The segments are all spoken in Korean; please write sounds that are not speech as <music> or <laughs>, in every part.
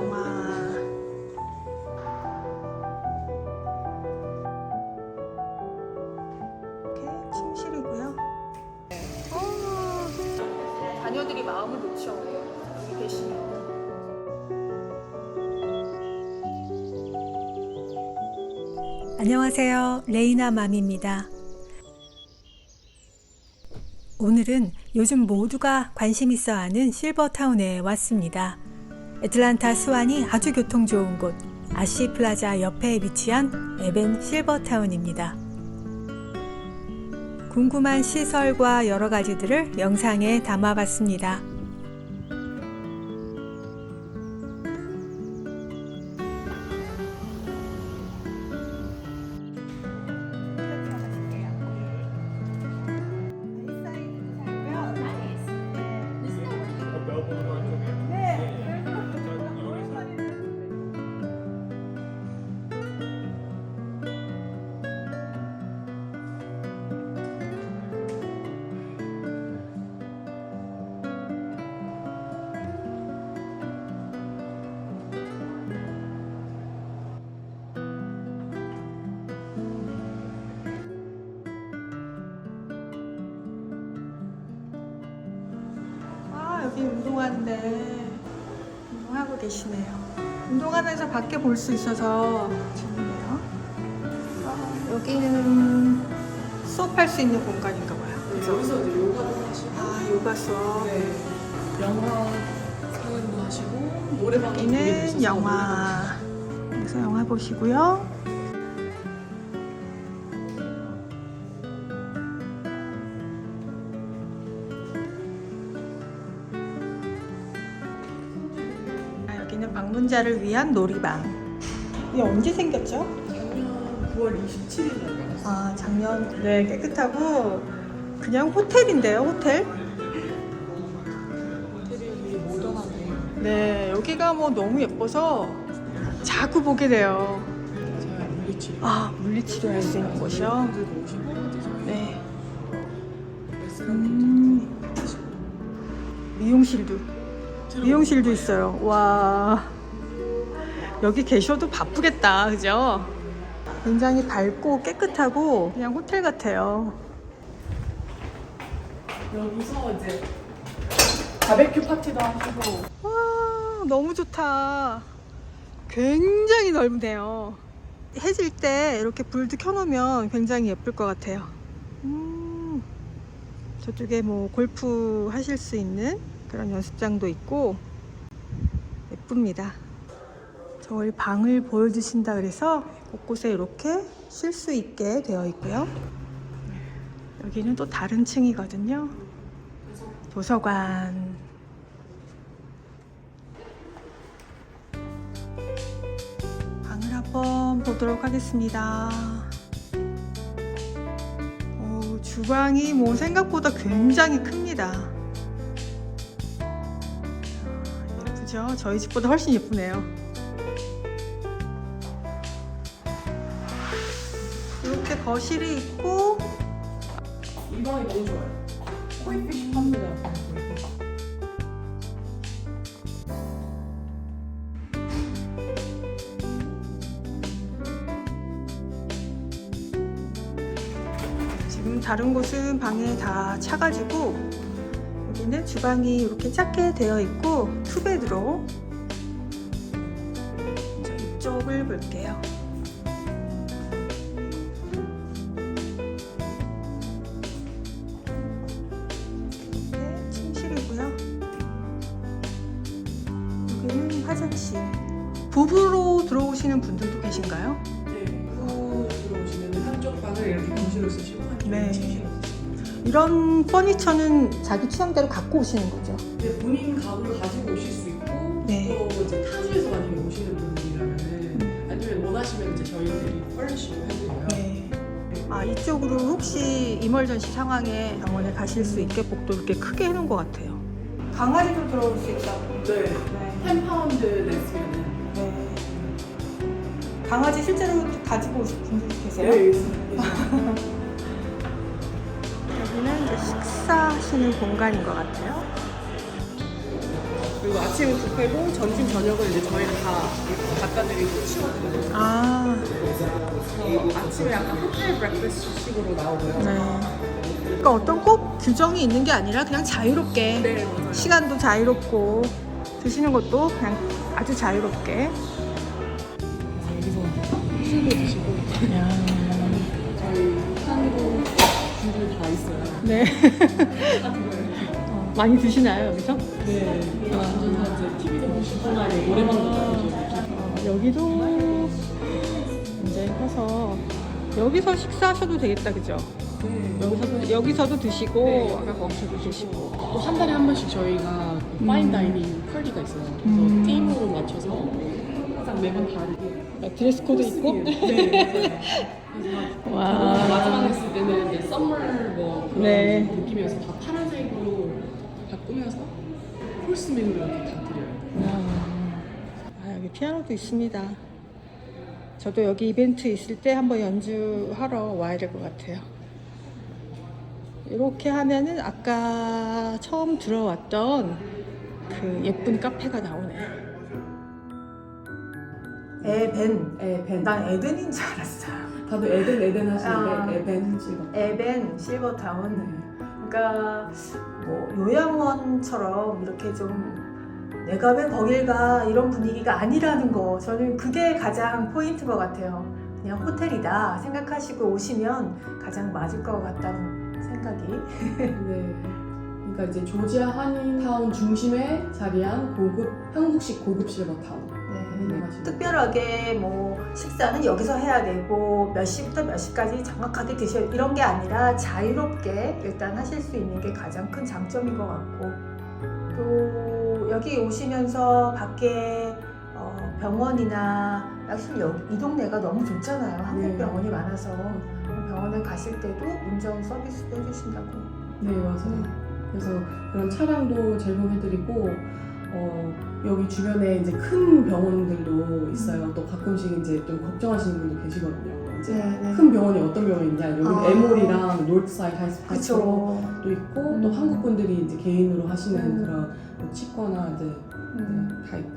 영화. 이렇게 침실이고요. 어, 자녀들이 마음을 놓죠. 여기 계시면. 안녕하세요. 레이나 맘입니다. 오늘은 요즘 모두가 관심 있어 하는 실버타운에 왔습니다. 애틀란타 스완이 아주 교통 좋은 곳, 아시 플라자 옆에 위치한 에벤 실버타운입니다. 궁금한 시설과 여러 가지들을 영상에 담아봤습니다. 운동하는데 운동하고 계시네요. 운동하면서 밖에 볼 수 있어서 재밌네요. 아, 여기는 수업할 수 있는 공간인가 봐요. 여기서 이제 요가도 하시고, 아, 요가 수업. 네, 영화 사연도 하시고, 노래방 여기는 영화. 여기서 영화 보시고요. 여기는 방문자를 위한 놀이방. 이게 언제 생겼죠? 작년 9월 27일 날 나갔어요. 아, 작년 네 깨끗하고 그냥 호텔인데요, 호텔. 인테리어이 모던하게 네, 여기가 뭐 너무 예뻐서 자꾸 보게 돼요. 잘 물리치료. 아, 물리치료 할 수 있는 곳이요. 네. 음. 미용실도 미용실도 있어요. 와. 여기 계셔도 바쁘겠다. 그죠? 굉장히 밝고 깨끗하고 그냥 호텔 같아요. 여기서 이제 바베큐 파티도 하시고, 와, 너무 좋다. 굉장히 넓네요. 해질 때 이렇게 불도 켜놓으면 굉장히 예쁠 것 같아요. 음, 저쪽에 뭐 골프 하실 수 있는 그런 연습장도 있고 예쁩니다. 저희 방을 보여주신다 그래서 곳곳에 이렇게 쉴 수 있게 되어 있고요. 여기는 또 다른 층이거든요. 도서관. 방을 한번 보도록 하겠습니다. 오, 주방이 뭐 생각보다 굉장히 큽니다. 예쁘죠? 저희 집보다 훨씬 예쁘네요. 이렇게 거실이 있고 이 방이 너무 좋아요. 코인피시 팝니다. 지금 다른 곳은 방에 다 차가지고 여기는 주방이 이렇게 작게 되어 있고 투베드로 자, 이쪽을 볼게요. 이런 퍼니처는 자기 취향대로 갖고 오시는 거죠? 네, 본인 가구를 가지고 오실 수 있고 네. 또 이제 타주에서 만약에 오시는 분들이라면 아니면 원하시면 이제 저희들이 펄리시고 해드려요. 네. 아 이쪽으로 혹시 이멀전시 상황에 병원에 가실 수 있게 복도 이렇게 크게 해놓은 것 같아요. 강아지도 들어올 수 있다고. 네. 네. 10파운드 냈으면은 네. 강아지 실제로 가지고 오신 분들 계세요? 네, 있습니다. 여기는 이제 식사하시는 공간인 것 같아요. 그리고 아침 뷔페고 점심 저녁을 이제 저희가 다 갖다 드리고 치워드리고 아, 그래서 아침에 약간 호텔 브렉퍼스트식으로 나오고요. 네. 그러니까 어떤 꼭 규정이 있는 게 아니라 그냥 자유롭게 네, 맞아요. 시간도 자유롭고 드시는 것도 그냥 아주 자유롭게. 여기서 술도 드시고 저희 한국 귤을 다 있어요. 네. 어, <laughs> 많이 드시나요 여기서? 네, 완전 다 이제 TV도 보시고 노래방도 가시고 어, 여기도 이제 해서 여기서 식사하셔도 되겠다, 그죠? 네. 여기서도 여기서도 드시고 네. 아까 거기서도 드시고. 또한 달에 한 번씩 저희가 그 파인 다이닝 컬리가 있어요. 그래서 음. 팀으로 맞춰서 항상 매번 다르게 아, 드레스 코드 있고. 네. 와. 마지막 했을 때는 이제 썸머 뭐 그런 네. 느낌이어서 다 파란색으로 다 꾸며서 콜스 메뉴로 이렇게 다 드려요. 아, 여기 피아노도 있습니다. 저도 여기 이벤트 있을 때 한번 연주하러 와야 될 것 같아요. 이렇게 하면은 아까 처음 들어왔던 그 예쁜 카페가 나오네. 에벤. 에벤. 난 에덴인 줄 알았어요. 다들 에덴 에덴 하시는데 아. 에벤 실버. 에벤 실버타운. 그러니까 뭐 요양원처럼 이렇게 좀 내가 왜 거길 가 이런 분위기가 아니라는 거 저는 그게 가장 포인트인 것 같아요. 그냥 호텔이다 생각하시고 오시면 가장 맞을 것 같다는 생각이. 네. 그러니까 이제 조지아 한인타운 중심에 자리한 고급 한국식 고급 실버타운. 네. 맞아요. 특별하게 뭐 식사는 여기서 해야 되고 몇 시부터 몇 시까지 정확하게 드셔 이런 게 아니라 자유롭게 일단 하실 수 있는 게 가장 큰 장점인 것 같고 또 여기 오시면서 밖에 어, 병원이나 사실 여기 이 동네가 너무 좋잖아요 한국 네. 병원이 많아서 병원에 가실 때도 운전 서비스도 해주신다고 네 맞아요. 그래서 그런 차량도 제공해드리고 어, 여기 주변에 이제 큰 병원들도 있어요. 또 가끔씩 이제 좀 걱정하시는 분도 계시거든요. 이제 네네 큰 병원이 어떤 병원이냐 여기 아. 에몰이랑 노르트사이드 하이스파이도 있고 음. 또 한국 분들이 이제 개인으로 하시는 음. 그런 뭐 치과나 이제 음. 네, 다 있고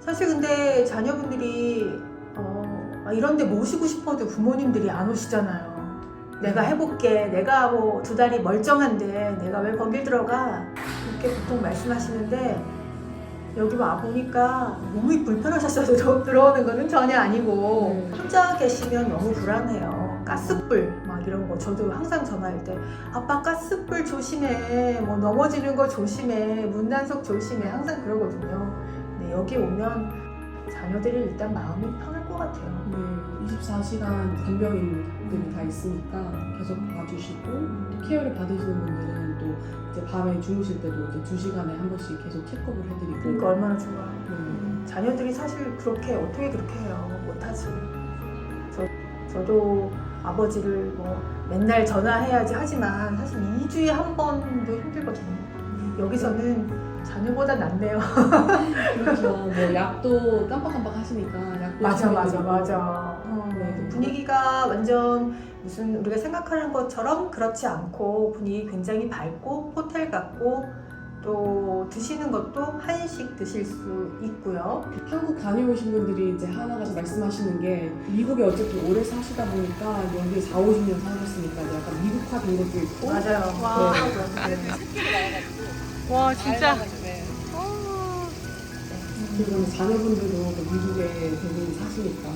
사실 근데 자녀분들이 어, 아, 이런 데 모시고 싶어도 부모님들이 안 오시잖아요. 내가 해볼게. 내가 뭐두 달이 멀쩡한데 내가 왜 거길 들어가? 이렇게 보통 말씀하시는데 여기 와 보니까 몸이 들어- <laughs> 들어오는 거는 전혀 아니고 네. 혼자 계시면 너무 불안해요. 가스불 막 이런 거 저도 항상 전화할 때 아빠 가스불 조심해 뭐 넘어지는 거 조심해 문단속 조심해 항상 그러거든요. 근데 여기 오면 자녀들이 일단 마음이 편할 것 같아요. 네, 24시간 간병인들이 다 있으니까 계속 봐주시고 또 케어를 받으시는 분들은 또 이제 밤에 주무실 때도 이제 2시간에 한 번씩 계속 체크업을 해드리고 그러니까 얼마나 좋아. 네. 자녀들이 사실 그렇게 어떻게 그렇게 해요? 못하지. 저 저도 아버지를 뭐 맨날 전화해야지 하지만 사실 2주에 한 번도 힘들거든요. 여기서는 자녀보다 낫네요. 그렇죠. 뭐 약도 깜빡깜빡 하시니까 약도 맞아. 맞아 맞아. 어, 네. 분위기가 완전 무슨 우리가 생각하는 것처럼 그렇지 않고 분위기 굉장히 밝고 호텔 같고 또 드시는 것도 한식 드실 수 있고요. 한국 다녀오신 분들이 이제 하나가 말씀하시는 게 미국에 어쨌든 오래 사시다 보니까 여기 4, 50년 사셨으니까 약간 미국화된 것도 있고 맞아요. 와. 와 진짜. 그리고 자녀분들도 또 미국에 대부분 사시니까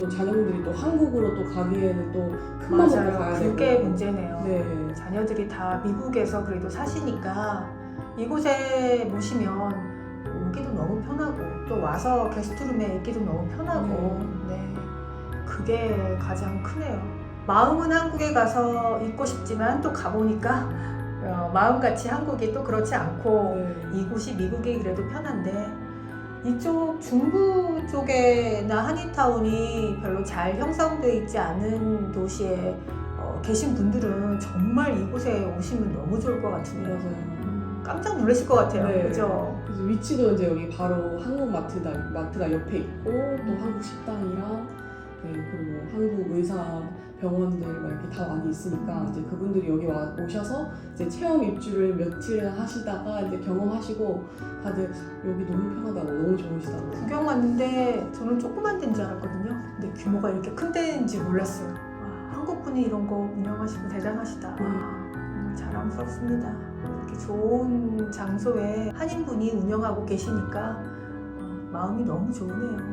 또 자녀분들이 또 한국으로 또 가기에는 또큰맘 먹고 가야 맞아요. 되고 그게 문제네요. 네. 자녀들이 다 미국에서 그래도 사시니까 이곳에 모시면 오기도 너무 편하고 또 와서 게스트룸에 있기도 너무 편하고 네 그게 가장 크네요. 마음은 한국에 가서 있고 싶지만 또 가보니까 어, 마음같이 한국이 또 그렇지 않고 네. 이곳이 미국이 그래도 편한데 이쪽 중부 쪽에나 한인타운이 별로 잘 형성되어 있지 않은 도시에 어, 계신 분들은 정말 이곳에 오시면 너무 좋을 것 같은데요. 맞아요. 깜짝 놀라실 것 같아요. 네. 그죠? 그래서 위치도 이제 여기 바로 한국 마트가 마트가 옆에 있고 또 한국 식당이랑 네, 그리고 한국 의사 병원들 막 이렇게 다 많이 있으니까 이제 그분들이 여기 와 오셔서 이제 체험 입주를 며칠 하시다가 이제 경험하시고 다들 여기 너무 편하다고 너무 좋으시다고. 구경 왔는데 저는 조그만 데인 줄 알았거든요. 근데 규모가 이렇게 큰 데인지 몰랐어요. 와, 한국 분이 이런 거 운영하시고 대단하시다. 와, 정말 자랑스럽습니다. 이렇게 좋은 장소에 한인분이 운영하고 계시니까 어, 마음이 너무 좋으네요.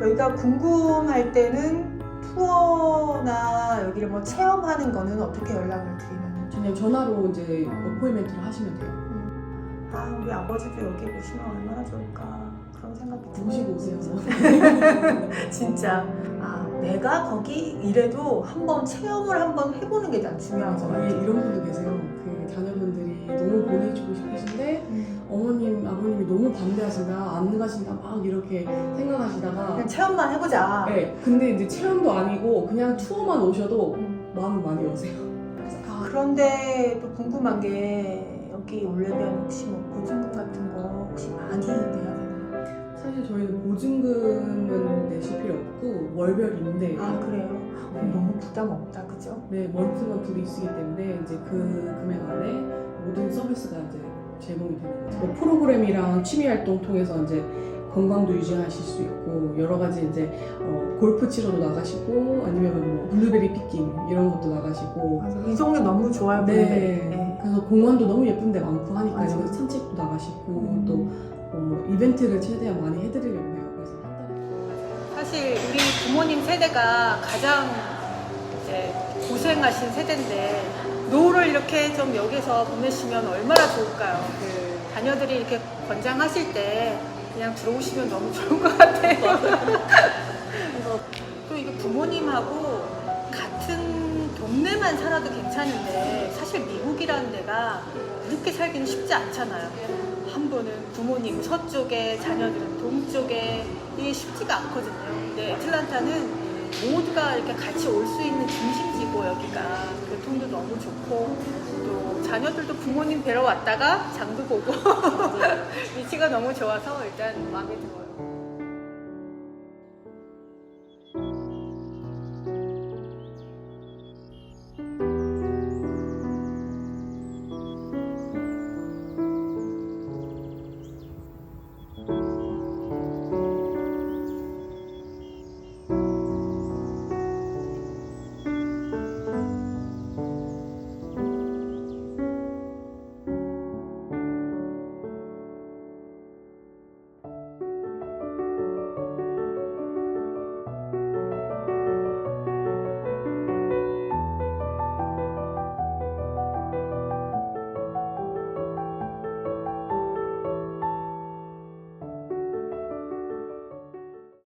여기가 궁금할 때는 투어나 여기를 뭐 체험하는 거는 어떻게 연락을 드리면 그냥 전화로 이제 어포인멘트를 하시면 돼요. 아 우리 아버지도 여기 오시면 얼마나 좋을까 그런 생각이 모시고 들어요. 오세요. <laughs> 진짜 아 내가 거기 이래도 한번 체험을 한번 해보는 게 난 중요한 거 맞아. 같아. 이게 이런 분도 계세요. 그 자녀분들이 너무 보내주고 싶으신데 어머님, 아버님이 너무 반대하신다, 안 가신다, 막 이렇게 생각하시다가 그냥 체험만 해보자. 네, 근데 이제 체험도 아니고 그냥 투어만 오셔도 음. 마음이 많이 오세요. 아, 그런데 또 궁금한 게 여기 올레면 혹시 뭐 보증금 같은 거 혹시 많이 내야 되나요? 사실 저희는 보증금은 내실 필요 없고 월별 임대. 아 그래요? 그럼 너무 부담 없다 그죠? 네, 먼트먼트로 있으기 때문에 이제 그 금액 안에 모든 서비스가 이제 제공이 되는 거죠. 뭐 프로그램이랑 취미 활동 통해서 이제 건강도 유지하실 수 있고 여러 가지 이제 어, 골프 치러도 나가시고 아니면 뭐 블루베리 피킹 이런 것도 나가시고 맞아. 이 동네 너무 좋아요 보이는데. 네. 그래서 공원도 너무 예쁜 데 많고 하니까 맞아. 산책도 나가시고 음. 또 어, 이벤트를 최대한 많이 해드리려고 해요. 그래서 한 달에 사실 우리 부모님 세대가 가장 이제 고생하신 세대인데 노후를 이렇게 좀 여기서 보내시면 얼마나 좋을까요? 그 자녀들이 이렇게 권장하실 때 그냥 들어오시면 너무 좋을 것 같아요. <laughs> 또 이게 부모님하고 같은 동네만 살아도 괜찮은데 사실 미국이라는 데가 그렇게 살기는 쉽지 않잖아요. 한 분은 부모님 서쪽에 자녀들은 동쪽에 이게 쉽지가 않거든요. 근데 애틀란타는 모두가 이렇게 같이 올 수 있는 중심지고 여기가. 교통도 너무 좋고. 또 자녀들도 부모님 뵈러 왔다가 장도 보고. <laughs> 위치가 너무 좋아서 일단 마음에 들어요.